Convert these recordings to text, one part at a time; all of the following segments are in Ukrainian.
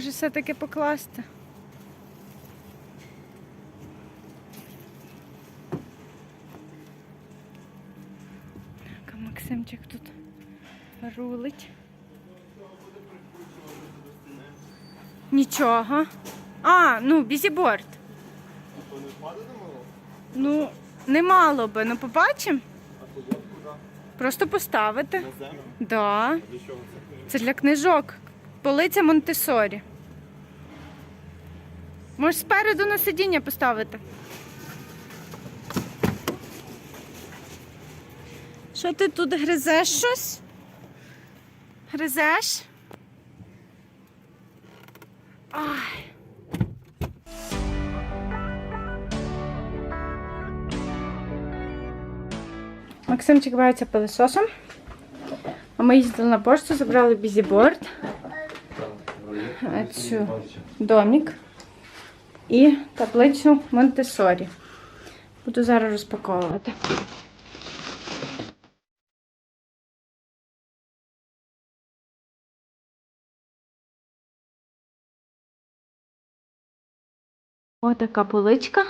Може все-таки покласти? Так, а Максимчик тут рулить. Нічого. А, ну, бізіборд. Ну, не мало би, ну побачимо. Просто поставити. Да. Це для книжок. Полиця Монтесорі. Можеш спереду на сидіння поставити. Що ти тут гризеш щось? Гризеш? Ай. Максимчик бавиться пилососом. А ми їздили на пошту, забрали бізіборд, цю домик і таблицю Монтесорі. Буду зараз розпаковувати. Ось така поличка.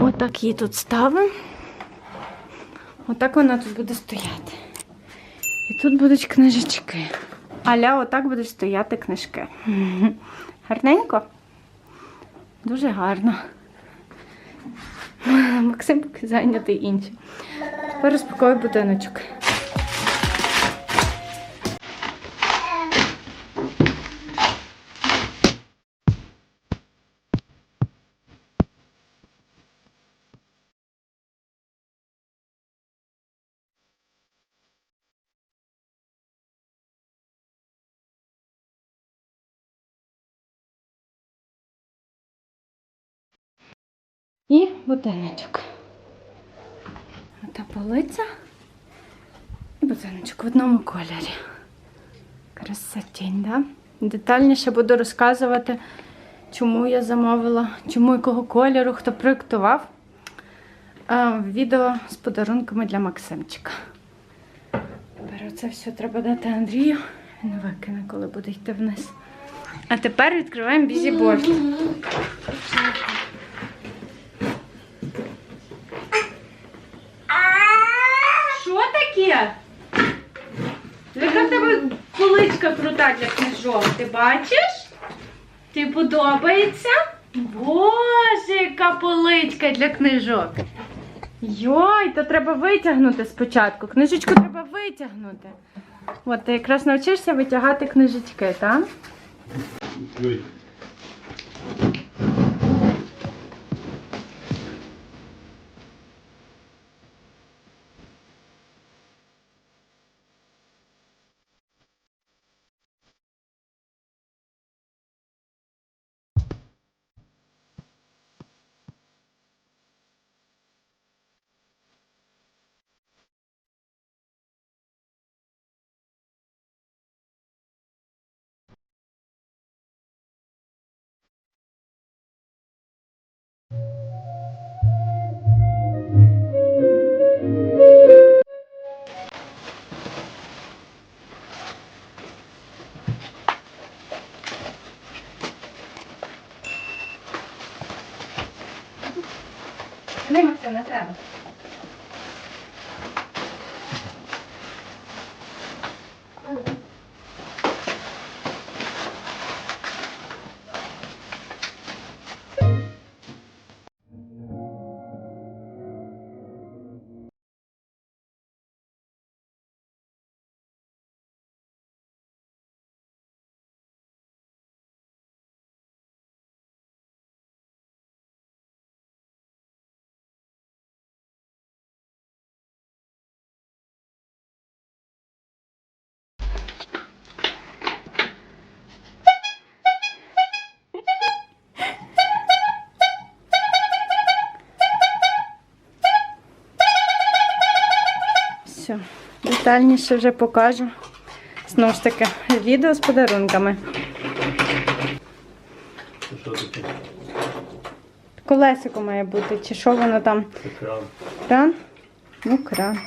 Отак її тут ставимо. Отак вона тут буде стояти. І тут будуть книжечки. Аля, отак будуть стояти книжки. Гарненько? Дуже гарно. Максим поки зайнятий іншим. Тепер розпакую будиночок. І будиночок. Ота полиця і будиночок в одному кольорі. Красотень, да? Детальніше буду розказувати, чому я замовила, чому якого кольору, хто проєктував. Відео з подарунками для Максимчика. Тепер оце все треба дати Андрію. Він викине, коли буде йти вниз. А тепер відкриваємо бізіборд. Що таке? Яка в тебе поличка крута для книжок? Ти бачиш? Ти подобається? Боже, яка поличка для книжок. Йой, то треба витягнути спочатку. Книжечку треба витягнути. От ти якраз навчишся витягати книжечки, так? Нема це не треба. Все, детальніше вже покажу. Знову ж таки, відео з подарунками. Що таке? Колесико має бути, чи що воно там? Екран. Кран? Ну, кран.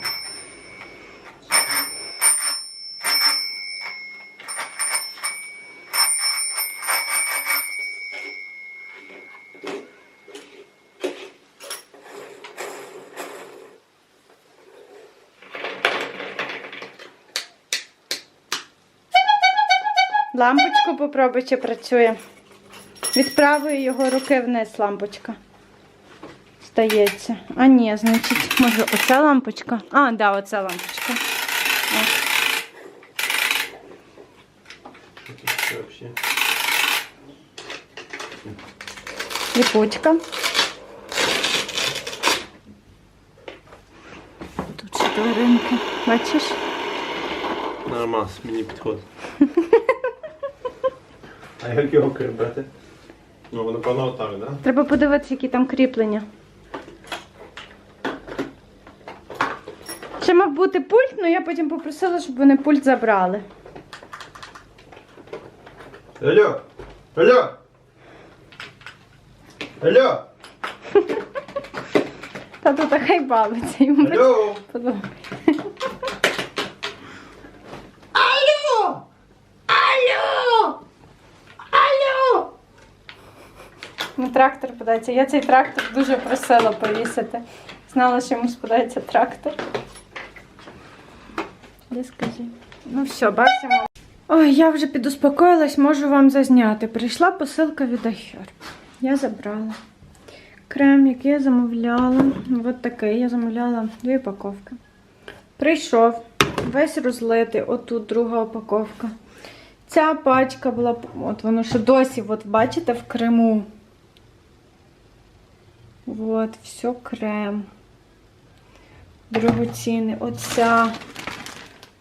Лампочку попробуй, чи працює. Від правої його руки вниз лампочка. Стається. А ні, значить, може, оця лампочка? А, да, оця лампочка. О. Це вообще. Ліпучка. Тут ще тваринки. Бачиш? Нормас, мені підходить. А як його кріпити? Ну, напевно, отак, так? Да? Треба подивитися, які там кріплення. Ще мав бути пульт, але я потім попросила, щоб вони пульт забрали. Алло! Алло! Алло! Та хай бавиться, йому. Алло! Алло! Алло! Ну, трактор подається. Я цей трактор дуже просила повісити. Знала, що йому сподається трактор. Де скажи? Ну все, бачимо. Ой, я вже підуспокоїлась, можу вам зазняти. Прийшла посилка від Ахер. Я забрала. Крем, який я замовляла. Ось такий. Я замовляла дві упаковки. Прийшов. Весь розлитий. Отут друга упаковка. Ця пачка була, от воно ще досі, от бачите, в Криму. Вот, все крем. Дорогоцінний. Оця.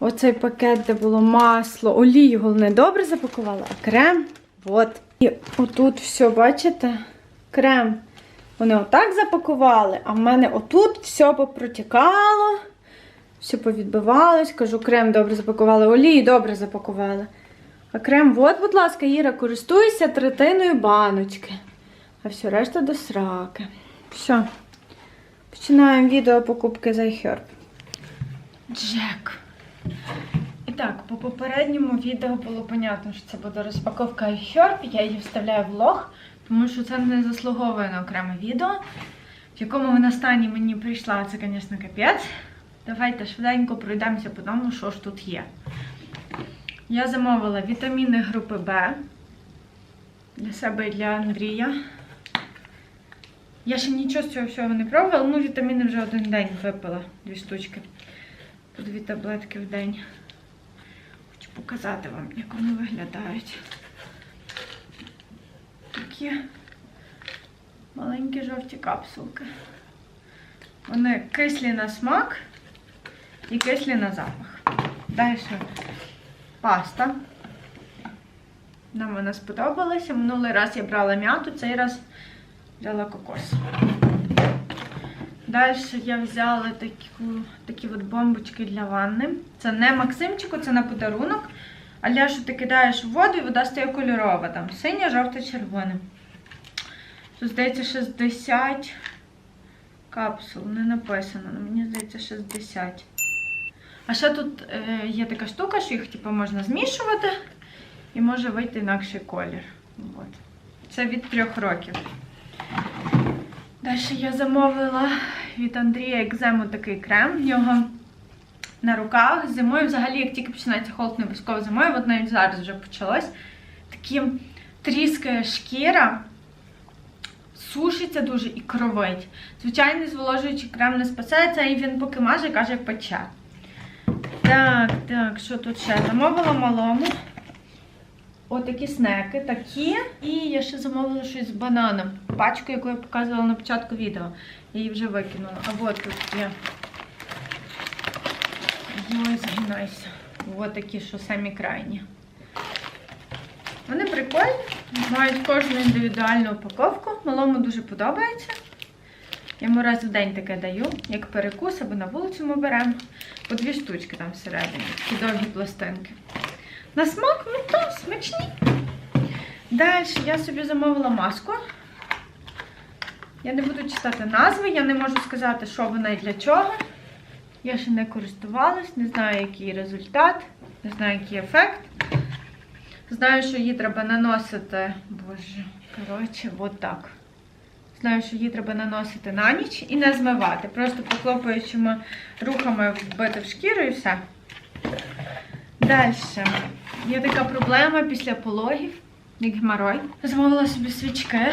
Оцей пакет, де було масло, олію, головне, добре запакувала, а крем. От. І отут все, бачите? Крем. Вони отак запакували, а в мене отут все попротікало, все повідбивалось. Кажу, крем добре запакували, олію добре запакували. А крем, от, будь ласка, Іра, користуйся третиною баночки. А все решта до сраки. Все. Починаємо відео покупки за iHerb. Джек. І так, по попередньому відео було понятно, що це буде розпаковка iHerb. Я її вставляю в влог, тому що це не заслуговує на окреме відео. В якому вона стані мені прийшла, це, звісно, капець. Давайте швиденько пройдемося по тому, що ж тут є. Я замовила вітаміни групи Б для себе і для Андрія. Я ще нічого з цього всього не пробувала, ну вітаміни вже один день випила, дві штучки. По дві таблетки в день. Хочу показати вам, як вони виглядають. Такі маленькі жовті капсулки. Вони кислі на смак і кислі на запах. Далі паста. Нам вона сподобалася. Минулий раз я брала м'яту, цей раз взяла кокос. Далі я взяла таку, такі от бомбочки для ванни. Це не Максимчику, це на подарунок. А що ти кидаєш в воду і вода стає кольорова. Там синя, жовта, червона. Тут, здається, 60 капсул. Не написано, але мені здається 60. А ще тут е, є така штука, що їх типу, можна змішувати і може вийти інакший колір. От. Це від трьох років. Далі я замовила від Андрія екзему такий крем. В нього на руках. Зимою, взагалі, як тільки починається холод, не обов'язково зимою, от навіть зараз вже почалось. Такі тріскає шкіра, сушиться дуже і кровить. Звичайний зволожуючий крем не спасається, і він поки маже, каже, пече. Так, так, що тут ще? Замовила малому. Отакі снеки, такі. І я ще замовила щось з бананом. Пачку, яку я показувала на початку відео. Я її вже викинула. А от тут є. Ой, згинайся. Ось такі, що самі крайні. Вони прикольні, мають кожну індивідуальну упаковку. Малому дуже подобається. Я йому раз в день таке даю, як перекус, або на вулицю ми беремо. По дві штучки там всередині, такі довгі пластинки. На смак, ну то смачні. Далі я собі замовила маску. Я не буду читати назви, я не можу сказати, що вона і для чого. Я ще не користувалась, не знаю, який результат, не знаю, який ефект. Знаю, що її треба наносити. Боже, коротше, от так. Знаю, що її треба наносити на ніч і не змивати. Просто поклопаючими рухами вбити в шкіру і все. Далі. Є така проблема після пологів, як геморой. Замовила собі свічки.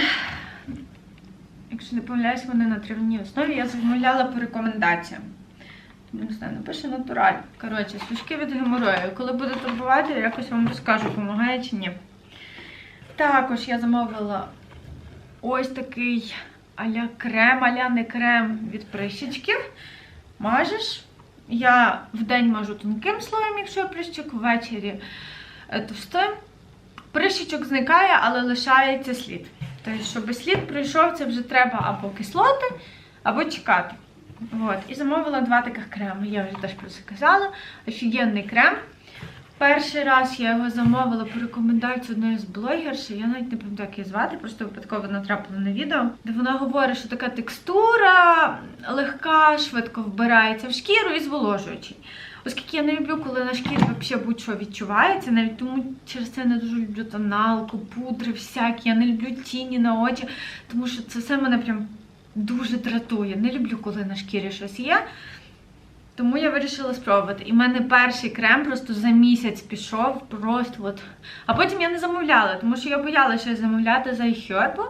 Якщо не помиляюсь, вони на травній основі. Я замовляла по рекомендаціям. Тому не знаю, напише натураль. Коротше, свічки від геморою. Коли буду турбувати, я якось вам розкажу, допомагає чи ні. Також я замовила ось такий аля крем, аля не крем від прищичків. Мажеш. Я вдень мажу тонким слоєм, якщо я прищик, ввечері товстим. Прищичок зникає, але лишається слід. Тобто, щоб слід пройшов, це вже треба або кислоти, або чекати. От. І замовила два таких креми. Я вже теж про це казала. Офігенний крем. Перший раз я його замовила по рекомендації одної з блогерші. Я навіть не пам'ятаю, як її звати, просто випадково натрапила на відео, де вона говорить, що така текстура легка, швидко вбирається в шкіру і зволожуючий. Оскільки я не люблю, коли на шкірі взагалі будь-що відчувається, навіть тому через це я не дуже люблю тоналку, пудри всякі, я не люблю тіні на очі, тому що це все мене прям дуже дратує. Не люблю, коли на шкірі щось є. Тому я вирішила спробувати. І в мене перший крем просто за місяць пішов, просто от. А потім я не замовляла, тому що я боялася щось замовляти за iHerb.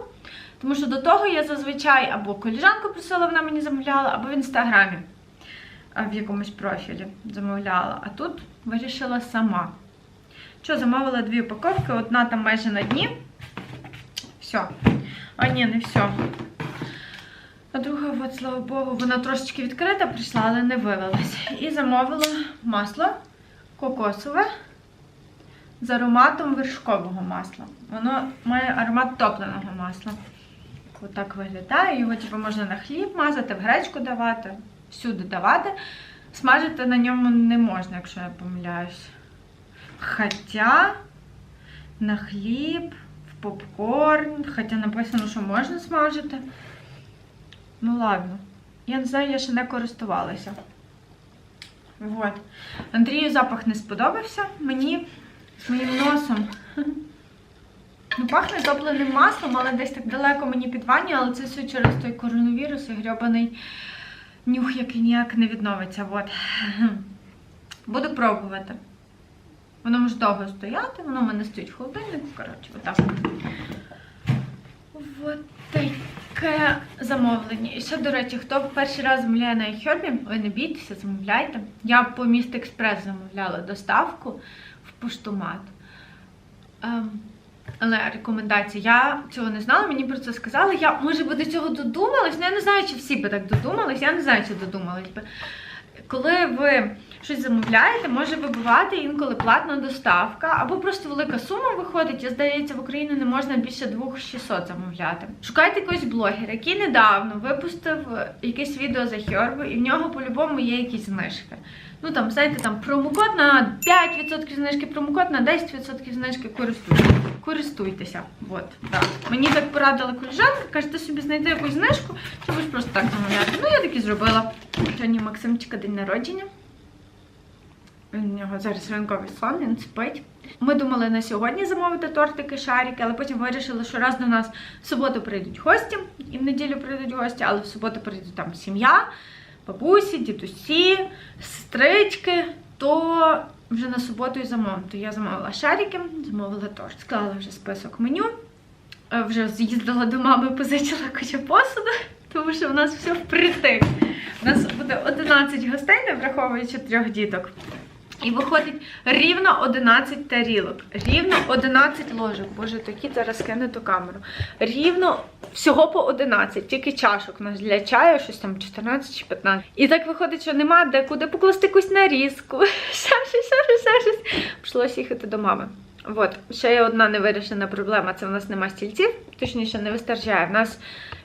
Тому що до того я зазвичай або коліжанку просила, вона мені замовляла, або в інстаграмі в якомусь профілі замовляла. А тут вирішила сама. Що, замовила дві упаковки, одна там майже на дні. Все. А ні, не все. А друга, от, слава Богу, вона трошечки відкрита прийшла, але не вилилась. І замовила масло кокосове з ароматом вершкового масла. Воно має аромат топленого масла. Отак виглядає. Його типу, можна на хліб мазати, в гречку давати, всюди давати. Смажити на ньому не можна, якщо я помиляюсь. Хоча на хліб, в попкорн, хоча написано, що можна смажити. Ну ладно. Я не знаю, я ще не користувалася. Вот. Андрію запах не сподобався. Мені з моїм носом. Ну, пахне топленим маслом, але десь так далеко мені під ванні, але це все через той коронавірус і грьобаний нюх, який ніяк не відновиться. Вот. Буду пробувати. Воно може довго стояти, воно в мене стоїть в холодильнику. Коротше, отак. Вот таке замовлення. І ще, до речі, хто перший раз замовляє на iHerb, ви не бійтеся, замовляйте. Я по міст Експрес замовляла доставку в поштомат. Ем, але рекомендація, я цього не знала, мені про це сказали. Я, може би, до цього додумалась, ну я не знаю, чи всі би так додумались, я не знаю, чи додумались би. Коли ви щось замовляєте, може вибивати інколи платна доставка, або просто велика сума виходить, і здається, в Україні не можна більше 2600 замовляти. Шукайте якогось блогера, який недавно випустив якесь відео за Хьорбу, і в нього по-любому є якісь знижки. Ну там, знаєте, там промокод на 5% знижки, промокод на 10% знижки, користуйтесь. Користуйтеся. От, так. Мені так порадила коліжанка, каже, ти собі знайди якусь знижку, чи будеш просто так замовляти. Ну, я так і зробила. Сьогодні Максимчика день народження. У нього зараз ранковий сон, він спить. Ми думали на сьогодні замовити тортики, шарики, але потім вирішили, що раз до нас в суботу прийдуть гості, і в неділю прийдуть гості, але в суботу прийдуть там сім'я, бабусі, дідусі, сестрички, то вже на суботу і замовлю. То я замовила шарики, замовила торт. Склала вже список меню. Е, Вже з'їздила до мами, позичила куча посуду, тому що в нас все впритик. У нас буде 11 гостей, не враховуючи трьох діток. І виходить рівно 11 тарілок, рівно 11 ложок. Боже, такі зараз кину ту камеру. Рівно всього по 11, тільки чашок у нас для чаю, щось там 14 чи 15. І так виходить, що нема де куди покласти якусь нарізку. Ще щось, ще щось, ще щось. Прийшлося їхати до мами. От, ще є одна невирішена проблема. Це в нас нема стільців, точніше, не вистачає. В нас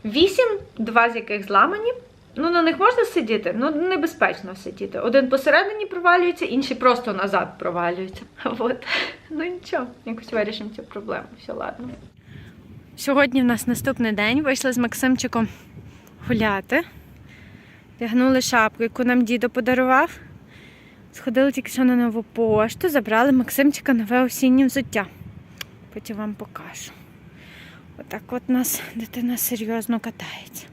8, два з яких зламані. Ну, на них можна сидіти, ну небезпечно сидіти. Один посередині провалюється, інший просто назад провалюється. От. Ну нічого, якось вирішимо цю проблему. Все, ладно. Сьогодні в нас наступний день. Вийшли з Максимчиком гуляти. Тягнули шапку, яку нам дідо подарував. Сходили тільки що на нову пошту, забрали Максимчика нове осіннє взуття. Потім вам покажу. Отак от нас дитина серйозно катається.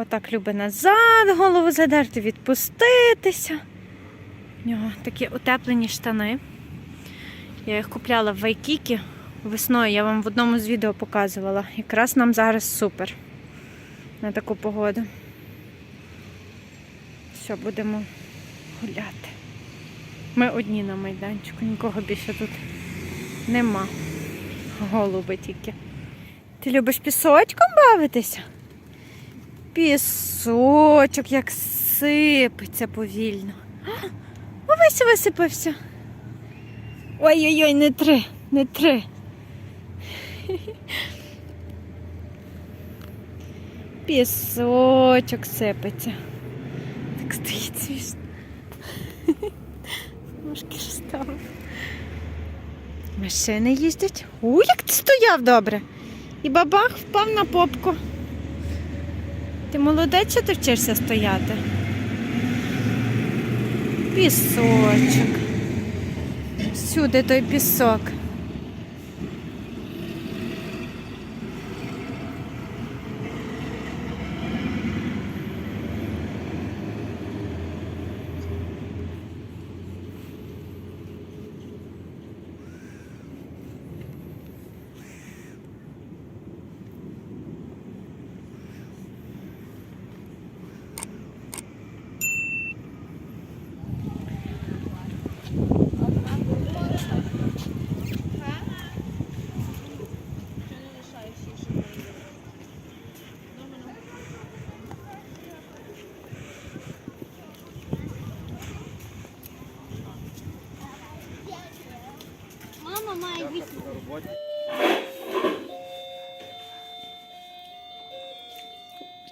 Отак любить назад голову задерти, відпуститися. У нього такі утеплені штани. Я їх купляла в Вайкікі весною. Я вам в одному з відео показувала. Якраз нам зараз супер на таку погоду. Все, будемо гуляти. Ми одні на майданчику, нікого більше тут нема. Голуби тільки. Ти любиш пісочком бавитися? Пісочок, як сипеться повільно. Увесь висипався. Ой-ой-ой, не три, не три. Пісочок сипеться. Так стоїть смішно. Ножки розставив. Машини їздять. У, як ти стояв добре. І бабах впав на попку. Ти молодець, що ти вчишся стояти. Пісочок. Всюди той пісок.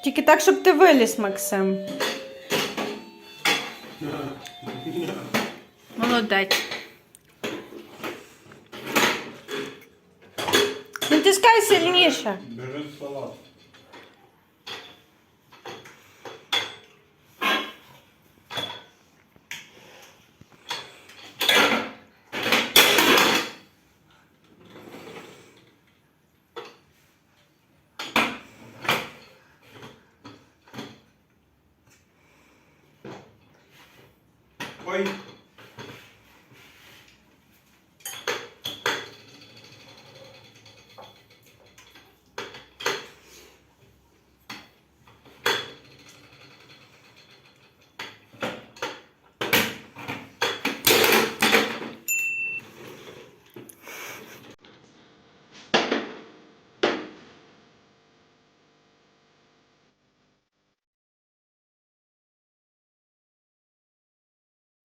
Тільки так, щоб ти виліз, Максим. Молодець. Натискай сильніше. Ой,